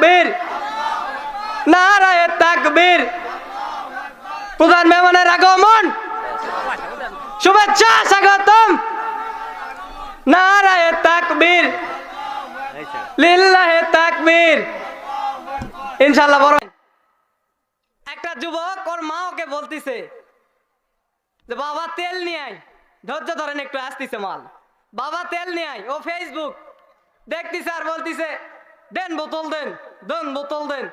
তাকবীর। নারায়ে তাকবীর। প্রধান মেহমানের আগমন। শুভেচ্ছা, স্বাগতম। নারায়ে তাকবীর। লিল্লাহে তাকবীর। ইনশাআল্লাহ বড়। একটা যুবক ওর মা ওকে বলতিছে যে, বাবা, তেল নিয়ে আয়। ধৈর্য ধরেন একটু, আসতিছে মাল। বাবা, তেল নিয়ে আয়। ও ফেসবুক দেখতিছে আর বলতিছে দেন বোতল দেন দেন বোতল দেন।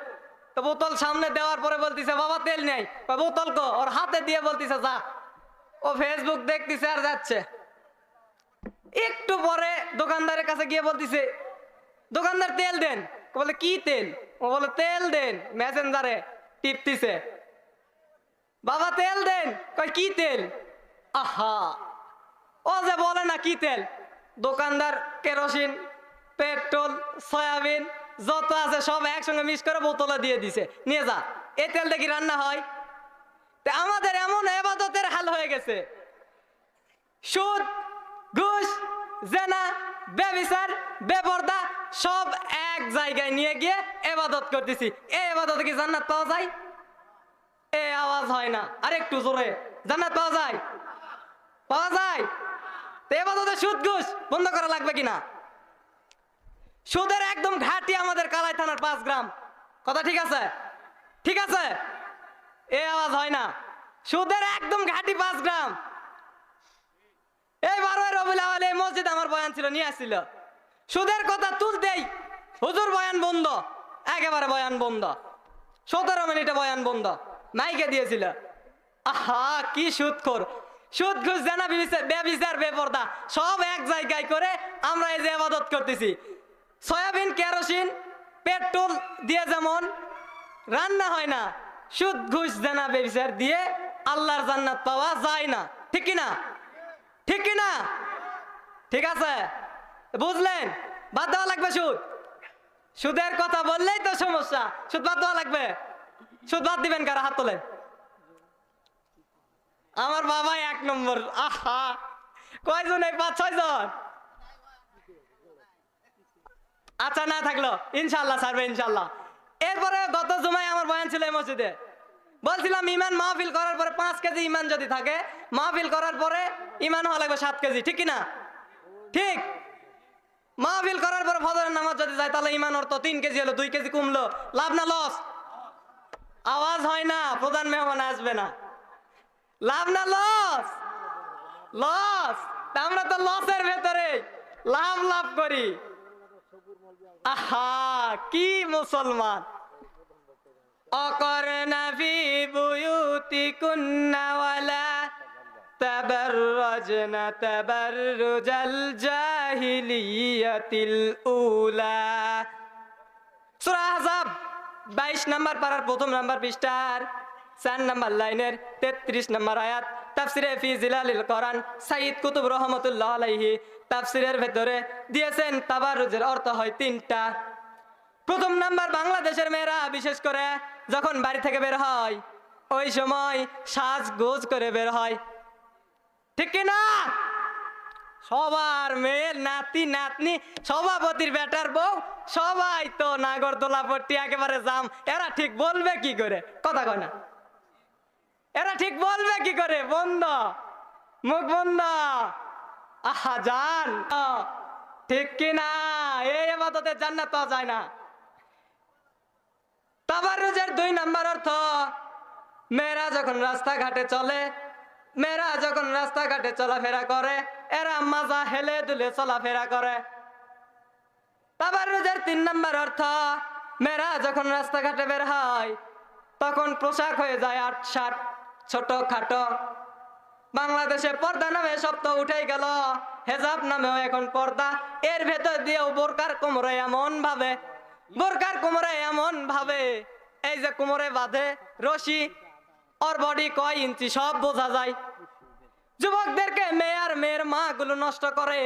তো বোতল সামনে দেওয়ার পরে বলতিছে, বাবা, তেল নেই। বোতল কো? ওর হাতে দিয়ে বলতিছে, যা। ও ফেসবুক দেখতিছে আর যাচ্ছে। একটু পরে দোকানদারের কাছে গিয়ে বলতিছে, দোকানদার, তেল দেন। বলে, কি তেল? ও বলে, তেল দেন। মেসেঞ্জারে টিপতিছে, বাবা, তেল দেন। কয়, কি তেল? আহা! ও যে বলে না কি তেল, দোকানদার কেরোসিন পেট্রোল, সয়াবিন, যত আছে সব একসঙ্গে মিক্স করে বোতলে দিয়ে দিছে। নিয়ে যা, এ তেল দেখি রান্না হয়? তা আমাদের এমন এবাদতের হাল হয়ে গেছে। সুদ, ঘুষ, জেনা, বেবিচার, বেপর্দা, সব এক জায়গায় নিয়ে গিয়ে এবাদত করতেছি। এই এবাদতে কি জান্নাত পাওয়া যায়? এ আওয়াজ হয় না। আর একটু জোরে, জান্নাত পাওয়া যায়? পাওয়া যায়? তো এবাদতে সুদ, ঘুষ বন্ধ করা লাগবে কিনা? সুদের একদম ঘাটি আমাদের কালাই থানার পাঁচ গ্রাম। কথা ঠিক আছে? ঠিক আছে? এ আওয়াজ হয় না। সুদের একদম ঘাটি পাঁচ গ্রাম। এই বারোই রবিউল আওয়াল এই মসজিদ আমার বয়ান ছিল, নিয়ে আসছিল। সুদের কথা তুলতেই হুজুর বয়ান বন্ধ, একেবারে বয়ান বন্ধ। সতেরো মিনিটে বয়ান বন্ধ, মাইকে দিয়েছিল। আহা, কি সুদ কর সুদ ঘুষ জানা বেবিচার বেপর্দা। সব এক জায়গায় করে আমরা এই যে আবাদত করতেছি। সয়াবিন, কেরোসিন, পেট্রোল দিয়ে যেমন রান্না হয় না, সুদ ঘুষ জানা বেবিচার দিয়ে আল্লাহর জান্নাত পাওয়া যায় না। ঠিক না ঠিক না ঠিক আছে? বুঝলেন? বাদ দেওয়া লাগবে সুদ। সুদের কথা বললেই তো সমস্যা। সুদ বাদ দেওয়া লাগবে। সুদ বাদ দিবেন কারা? হাত তোলেন। আমার বাবা এক নম্বর। আহা! কয়জন এই পাঁচ ছয় জন আচ্ছা না থাকল। ইনশাল্লাহ ছাড়বে ইনশাল্লাহ এরপরে গত জুমায় আমার বয়ান ছিল এই মসজিদে। বলছিলাম, ইমান মাহফিল করার পরে পাঁচ কেজি ইমান যদি থাকে, মাহফিল করার পরে ইমান হওয়া লাগবে সাত কেজি, ঠিক না? ঠিক। মাহফিল করার পরে ফজরের নামাজ যদি যায়, তাহলে ইমান অর্থ তিন কেজি হলো, দুই কেজি কমলো। লাভ না লস? আওয়াজ হয় না, প্রধান মেহমান আসবে না। লাভ না লস? লস। আমরা তো লসের ভেতরে লাভ লাভ করি। আহা, কি মুসলমান? অকরনা ফি আহজাব 22 নাম্বার পারার প্রথম নাম্বার পৃষ্ঠার চার নাম্বার লাইনের 33 নাম্বার আয়াত। তাফসিরে ফি জিলালিল কোরআন সাইদ কুতুব রহমতুল্লাহ আলাইহি তাফসিরের ভেতরে দিয়েছেন তাবাররুজের অর্থ হয় তিনটা। প্রথম নাম্বার, বাংলাদেশের মেয়েরা বিশেষ করে যখন বাড়ি থেকে বের হয়, ওই সময় সাজ গোজ করে বের হয়। ঠিক না সবার মেয়ের নাতি, নাতনি, সভাপতির বেটার বউ, সবাই তো নাগরদোলা পট্টি একেবারে জাম। এরা ঠিক বলবে কি করে? কথা কয় না। এরা ঠিক বলবে কি করে? বন্ধ। মুখ বন্ধ। আহা যান ঠিক কি না? এই এবাদতে জান্নাত পাওয়া যায় না। তাবারুজের দুই নাম্বার অর্থ, মেয়েরা যখন রাস্তাঘাটে চলে, মেয়েরা যখন রাস্তাঘাটে চলাফেরা করে, এরা মাজা হেলে দুলে চলাফেরা করে। তাবারুজের তিন নাম্বার অর্থ, মেয়েরা যখন রাস্তাঘাটে বের হয়, তখন পোশাক হয়ে যায় আট ষাট ছোট খাটো বাংলাদেশে পর্দা নামে সব উঠে গেল। হেজাব নামেও এখন পর্দা। এর ভেতর দিয়েও বোরকার কোমরে এমন ভাবে। বোরকার কোমরে এমন ভাবে। এই যে কোমরে বাঁধে রশি, ওর বডি কয় ইঞ্চি সব বোঝা যায়। যুবকদেরকে মেয়ে আর মেয়ের মা গুলো নষ্ট করে,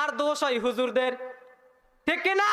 আর দোষ হয় হুজুরদের। ঠিক কি না